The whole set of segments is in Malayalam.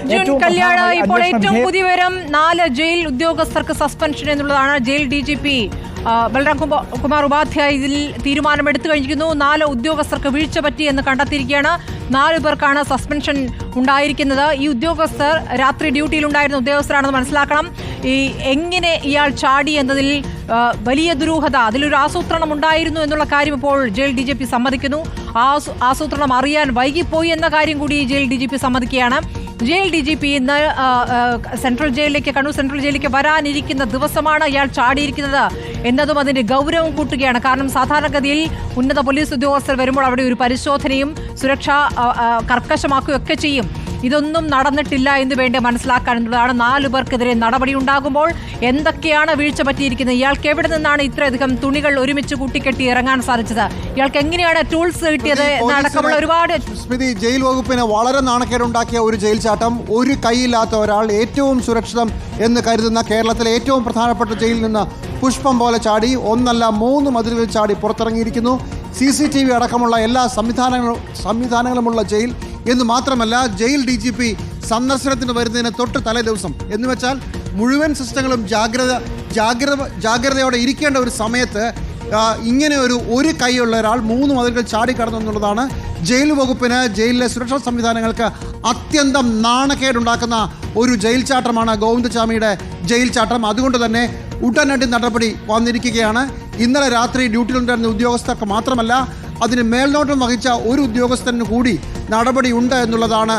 അർജുൻ ഏറ്റവും കല്യാണ ഇപ്പോൾ ഏറ്റവും പുതിയ വിവരം നാല് ജയിൽ ഉദ്യോഗസ്ഥർക്ക് സസ്പെൻഷൻ എന്നുള്ളതാണ്. Jail D G P Balram കുമാ- Kumar Upadhyaya ഇതിൽ തീരുമാനമെടുത്തു കഴിഞ്ഞിരിക്കുന്നു. നാല് ഉദ്യോഗസ്ഥർക്ക് വീഴ്ച പറ്റി എന്ന് കണ്ടെത്തിയിരിക്കുകയാണ്. നാല് പേർക്കാണ് സസ്പെൻഷൻ ഉണ്ടായിരിക്കുന്നത്. ഈ ഉദ്യോഗസ്ഥർ രാത്രി ഡ്യൂട്ടിയിലുണ്ടായിരുന്ന ഉദ്യോഗസ്ഥരാണെന്ന് മനസ്സിലാക്കണം. ഈ എങ്ങനെ ഇയാൾ ചാടി എന്നതിൽ വലിയ ദുരൂഹത അതിലൊരു ആസൂത്രണം ഉണ്ടായിരുന്നു എന്നുള്ള കാര്യം ഇപ്പോൾ ജയിൽ ഡി ജി പി സമ്മതിക്കുന്നു. ആസൂത്രണം അറിയാൻ വൈകിപ്പോയി എന്ന കാര്യം കൂടി ജയിൽ ഡി ജി പി സമ്മതിക്കുകയാണ്. ജയിൽ ഡി ജി പി ഇന്ന് സെൻട്രൽ ജയിലിലേക്ക് കണ്ണൂർ സെൻട്രൽ ജയിലിലേക്ക് വരാനിരിക്കുന്ന ദിവസമാണ് ഇയാൾ ചാടിയിരിക്കുന്നത് എന്നതും അതിന്റെ ഗൗരവം കൂട്ടുകയാണ്. കാരണം സാധാരണഗതിയിൽ ഉന്നത പോലീസ് ഉദ്യോഗസ്ഥർ വരുമ്പോൾ അവിടെ ഒരു പരിശോധനയും സുരക്ഷ കർക്കശമാക്കുകയൊക്കെ ചെയ്യും. ഇതൊന്നും നടന്നിട്ടില്ല എന്ന് വേണ്ടി മനസ്സിലാക്കാനുള്ളതാണ് നാലു പേർക്കെതിരെ നടപടി ഉണ്ടാകുമ്പോൾ എന്തൊക്കെയാണ് വീഴ്ച പറ്റിയിരിക്കുന്നത്? ഇയാൾക്ക് എവിടെ നിന്നാണ് ഇത്രയധികം തുണികൾ ഒരുമിച്ച് കൂട്ടിക്കെട്ടി ഇറങ്ങാൻ സാധിച്ചത്? ഇയാൾക്ക് എങ്ങനെയാണ് ടൂൾസ് കിട്ടിയത് എന്നടക്കമുള്ള ഒരുപാട് സ്മിതി ജയിൽ വകുപ്പിന് വളരെ നാണക്കേടുണ്ടാക്കിയ ഒരു ജയിൽ ചാട്ടം ഒരു കൈയില്ലാത്ത ഒരാൾ ഏറ്റവും സുരക്ഷിതം എന്ന് കരുതുന്ന കേരളത്തിലെ ഏറ്റവും പ്രധാനപ്പെട്ട ജയിലിൽ നിന്ന് പുഷ്പം പോലെ ചാടി ഒന്നല്ല മൂന്ന് മതിലുകൾ ചാടി പുറത്തിറങ്ങിയിരിക്കുന്നു. സി സി ടി വി അടക്കമുള്ള എല്ലാ സംവിധാനങ്ങളും സംവിധാനങ്ങളുമുള്ള ജയിൽ എന്ന് മാത്രമല്ല ജയിൽ ഡി ജി പി സന്ദർശനത്തിന് വരുന്നതിന് തൊട്ട് തലേ ദിവസം. എന്ന് വെച്ചാൽ മുഴുവൻ സിസ്റ്റങ്ങളും ജാഗ്രത ജാഗ്രത ജാഗ്രതയോടെ ഇരിക്കേണ്ട ഒരു സമയത്ത് ഇങ്ങനെ ഒരു ഒരു കൈയുള്ള ഒരാൾ മൂന്ന് മതിലുകൾ ചാടിക്കടന്നു എന്നുള്ളതാണ് ജയിൽ വകുപ്പിന് ജയിലിലെ സുരക്ഷാ സംവിധാനങ്ങൾക്ക് അത്യന്തം നാണക്കേടുണ്ടാക്കുന്ന ഒരു ജയിൽ ചാട്ടമാണ് ഗോവിന്ദസ്വാമിയുടെ ജയിൽ ചാട്ടം. അതുകൊണ്ട് തന്നെ ഉടനടി നടപടി വന്നിരിക്കുകയാണ്. ഇന്നലെ രാത്രി ഡ്യൂട്ടിയിലുണ്ടായിരുന്ന ഉദ്യോഗസ്ഥർക്ക് മാത്രമല്ല അതിന് മേൽനോട്ടം വഹിച്ച ഒരു ഉദ്യോഗസ്ഥന് കൂടി നടപടി ഉണ്ട് എന്നുള്ളതാണ്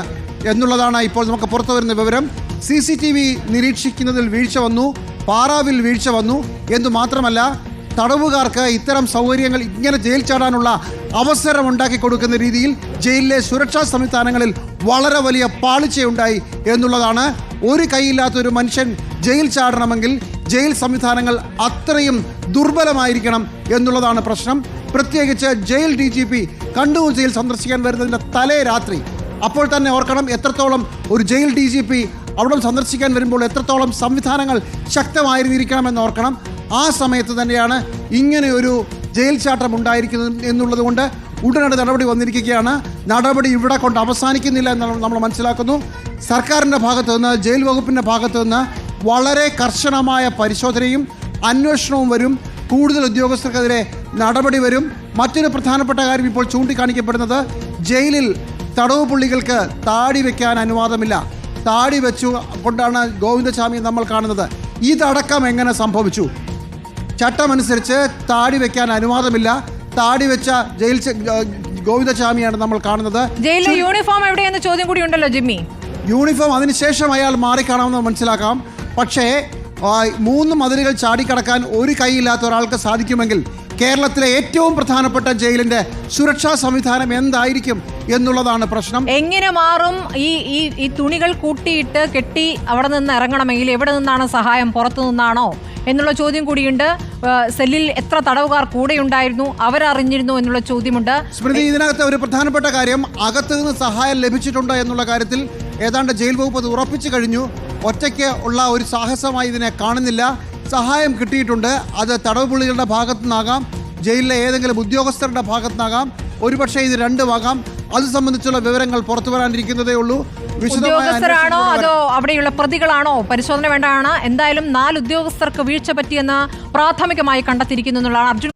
എന്നുള്ളതാണ് ഇപ്പോൾ നമുക്ക് പുറത്തു വരുന്ന വിവരം. സി സി ടി വി നിരീക്ഷിക്കുന്നതിൽ വീഴ്ച വന്നു പാറാവിൽ വീഴ്ച വന്നു എന്നു മാത്രമല്ല തടവുകാർക്ക് ഇത്തരം സൗകര്യങ്ങൾ ഇങ്ങനെ ജയിൽ ചാടാനുള്ള അവസരം ഉണ്ടാക്കി കൊടുക്കുന്ന രീതിയിൽ ജയിലിലെ സുരക്ഷാ സംവിധാനങ്ങളിൽ വളരെ വലിയ പാളിച്ചയുണ്ടായി എന്നുള്ളതാണ്. ഒരു കൈയില്ലാത്ത ഒരു മനുഷ്യൻ ജയിൽ ചാടണമെങ്കിൽ ജയിൽ സംവിധാനങ്ങൾ അത്രയും ദുർബലമായിരിക്കണം എന്നുള്ളതാണ് പ്രശ്നം. പ്രത്യേകിച്ച് jail D G P Kannur jail സന്ദർശിക്കാൻ വരുന്നതിന്റെ തലേ രാത്രി. അപ്പോൾ തന്നെ ഓർക്കണം എത്രത്തോളം ഒരു ജയിൽ ഡി ജി പി അവിടെ സന്ദർശിക്കാൻ വരുമ്പോൾ എത്രത്തോളം സംവിധാനങ്ങൾ ശക്തമായിരുന്നിരിക്കണമെന്ന് ഓർക്കണം. ആ സമയത്ത് തന്നെയാണ് ഇങ്ങനെ ഒരു ജയിൽ ചാട്ടം ഉണ്ടായിരിക്കുന്നത് എന്നുള്ളതുകൊണ്ട് ഉടനടി നടപടി വന്നിരിക്കുകയാണ്. നടപടി ഇവിടെ കൊണ്ട് അവസാനിക്കുന്നില്ല എന്ന് നമ്മൾ മനസ്സിലാക്കുന്നു. സർക്കാരിന്റെ ഭാഗത്തു നിന്ന് ജയിൽ വകുപ്പിന്റെ ഭാഗത്തു നിന്ന് വളരെ കർശനമായ പരിശോധനയും അന്വേഷണവും വരും. കൂടുതൽ ഉദ്യോഗസ്ഥർക്കെതിരെ നടപടി വരും. മറ്റൊരു പ്രധാനപ്പെട്ട കാര്യം ഇപ്പോൾ ചൂണ്ടിക്കാണിക്കപ്പെടുന്നത് ജയിലിൽ തടവ് പുള്ളികൾക്ക് താടി വെക്കാൻ അനുവാദമില്ല. താടി വെച്ചു കൊണ്ടാണ് ഗോവിന്ദസ്വാമി നമ്മൾ കാണുന്നത്. ഇതടക്കം എങ്ങനെ സംഭവിച്ചു? ചട്ടമനുസരിച്ച് താടി വെക്കാൻ അനുവാദമില്ല. താടി വെച്ച ജയിൽ ഗോവിന്ദസ്വാമിയാണ് നമ്മൾ കാണുന്നത്. ജയിലിൽ യൂണിഫോം എവിടെയെന്ന് ചോദ്യം കൂടി ഉണ്ടല്ലോ ജിമ്മി. യൂണിഫോം അതിനുശേഷം അയാൾ മാറിക്കാണാമെന്ന് മനസ്സിലാക്കാം. പക്ഷേ മൂന്ന് മതിലുകൾ ചാടിക്കടക്കാൻ ഒരു കൈയില്ലാത്ത ഒരാൾക്ക് സാധിക്കുമെങ്കിൽ കേരളത്തിലെ ഏറ്റവും പ്രധാനപ്പെട്ട ജയിലിന്റെ സുരക്ഷാ സംവിധാനം എന്തായിരിക്കും എന്നുള്ളതാണ് പ്രശ്നം. എങ്ങനെ മാറും? ഈ ഈ ഈ തുണികൾ കൂട്ടിയിട്ട് കെട്ടി അവിടെ നിന്ന് ഇറങ്ങണമെങ്കിൽ എവിടെ നിന്നാണ് സഹായം? പുറത്തു നിന്നാണോ? എന്നുള്ള ചോദ്യം കൂടിയുണ്ട്. സെല്ലിൽ എത്ര തടവുകാർ കൂടെ ഉണ്ടായിരുന്നു അവരറിഞ്ഞിരുന്നു എന്നുള്ള ചോദ്യമുണ്ട്. സ്മൃതി ഇതിനകത്ത് ഒരു പ്രധാനപ്പെട്ട കാര്യം അകത്തു നിന്ന് സഹായം ലഭിച്ചിട്ടുണ്ട് എന്നുള്ള കാര്യത്തിൽ ഏതാണ്ട് ജയിൽ വകുപ്പ് അത് ഉറപ്പിച്ചു കഴിഞ്ഞു. ഒറ്റയ്ക്ക് ഉള്ള ഒരു സാഹസമായി ഇതിനെ കാണുന്നില്ല. സഹായം കിട്ടിയിട്ടുണ്ട്. അത് തടവ് പുള്ളികളുടെ ഭാഗത്തു നിന്നാകാം ജയിലിലെ ഏതെങ്കിലും ഉദ്യോഗസ്ഥരുടെ ഭാഗത്തു നിന്നാകാം ഒരുപക്ഷെ ഇത് രണ്ടുമാകാം. അത് സംബന്ധിച്ചുള്ള വിവരങ്ങൾ പുറത്തു വരാനിരിക്കുന്നതേ ഉള്ളൂ. ഉദ്യോഗസ്ഥരാണോ അതോ അവിടെയുള്ള പ്രതികളാണോ പരിശോധന വേണ്ടാണ് എന്തായാലും നാല് ഉദ്യോഗസ്ഥർക്ക് വീഴ്ച പറ്റിയെന്ന് പ്രാഥമികമായി കണ്ടെത്തിയിരിക്കുന്നു എന്നുള്ളതാണ്. അർജുൻ